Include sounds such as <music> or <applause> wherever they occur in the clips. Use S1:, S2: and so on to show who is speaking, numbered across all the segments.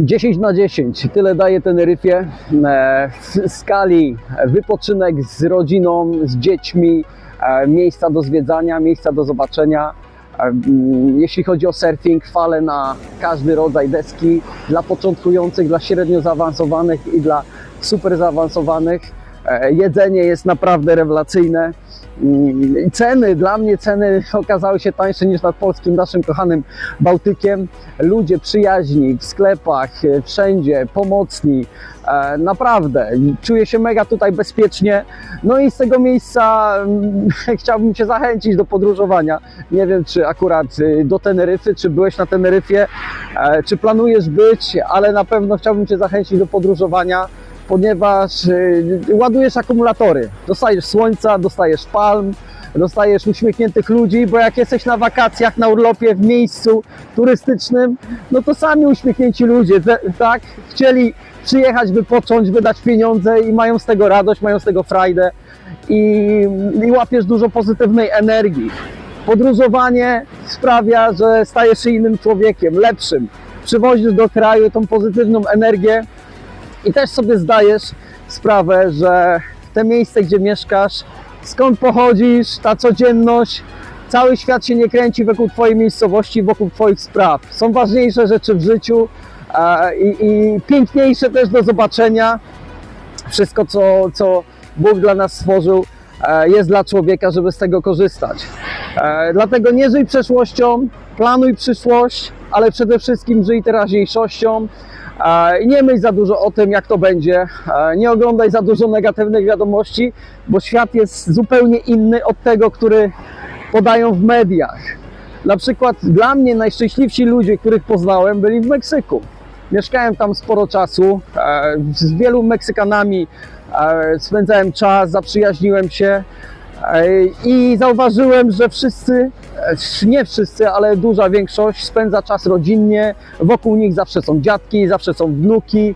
S1: 10 na 10, tyle daje Teneryfie. E, W skali wypoczynek z rodziną, z dziećmi, e, miejsca do zwiedzania, miejsca do zobaczenia. E, Jeśli chodzi o surfing, fale na każdy rodzaj deski dla początkujących, dla średnio zaawansowanych i dla super zaawansowanych. E, Jedzenie jest naprawdę rewelacyjne. Mm, i Ceny, dla mnie ceny <laughs> okazały się tańsze niż nad polskim naszym kochanym Bałtykiem. Ludzie przyjaźni w sklepach, e, wszędzie, pomocni. E, Naprawdę, czuję się mega tutaj bezpiecznie. No i z tego miejsca mm, <laughs> chciałbym Cię zachęcić do podróżowania. Nie wiem, czy akurat do Teneryfy, czy byłeś na Teneryfie, czy planujesz być, ale na pewno chciałbym Cię zachęcić do podróżowania ponieważ y, ładujesz akumulatory. Dostajesz słońca, dostajesz palm, dostajesz uśmiechniętych ludzi, bo jak jesteś na wakacjach, na urlopie w miejscu turystycznym, no to sami uśmiechnięci ludzie, tak, chcieli przyjechać, wypocząć, wydać pieniądze i mają z tego radość, mają z tego frajdę i, i łapiesz dużo pozytywnej energii. Podróżowanie sprawia, że stajesz się innym człowiekiem, lepszym. Przywozisz do kraju tą pozytywną energię, i też sobie zdajesz sprawę, że te miejsce, gdzie mieszkasz, skąd pochodzisz, ta codzienność, cały świat się nie kręci wokół Twojej miejscowości, wokół Twoich spraw. Są ważniejsze rzeczy w życiu e, i, i piękniejsze też do zobaczenia. Wszystko, co, co Bóg dla nas stworzył, e, jest dla człowieka, żeby z tego korzystać. E, Dlatego nie żyj przeszłością, planuj przyszłość, ale przede wszystkim żyj teraźniejszością. Nie myśl za dużo o tym, jak to będzie. Nie oglądaj za dużo negatywnych wiadomości, bo świat jest zupełnie inny od tego, który podają w mediach. Na przykład dla mnie najszczęśliwsi ludzie, których poznałem, byli w Meksyku. Mieszkałem tam sporo czasu, e, z wielu Meksykanami e, spędzałem czas, zaprzyjaźniłem się e, i zauważyłem, że wszyscy, nie wszyscy, ale duża większość spędza czas rodzinnie, wokół nich zawsze są dziadki, zawsze są wnuki,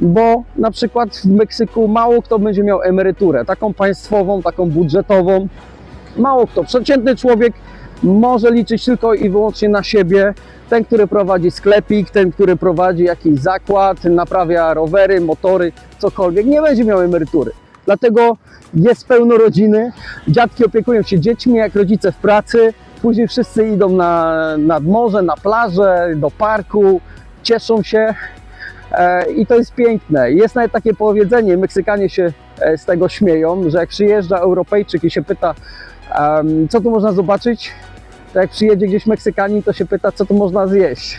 S1: bo na przykład w Meksyku mało kto będzie miał emeryturę, taką państwową, taką budżetową, mało kto. Przeciętny człowiek może liczyć tylko i wyłącznie na siebie. Ten, który prowadzi sklepik, ten, który prowadzi jakiś zakład, naprawia rowery, motory, cokolwiek, nie będzie miał emerytury. Dlatego jest pełno rodziny, dziadki opiekują się dziećmi, jak rodzice w pracy, później wszyscy idą na, nad morze, na plażę, do parku, cieszą się E, I to jest piękne. Jest nawet takie powiedzenie, Meksykanie się e, z tego śmieją, że jak przyjeżdża Europejczyk i się pyta, em, co tu można zobaczyć, to jak przyjedzie gdzieś Meksykanin, to się pyta, co tu można zjeść.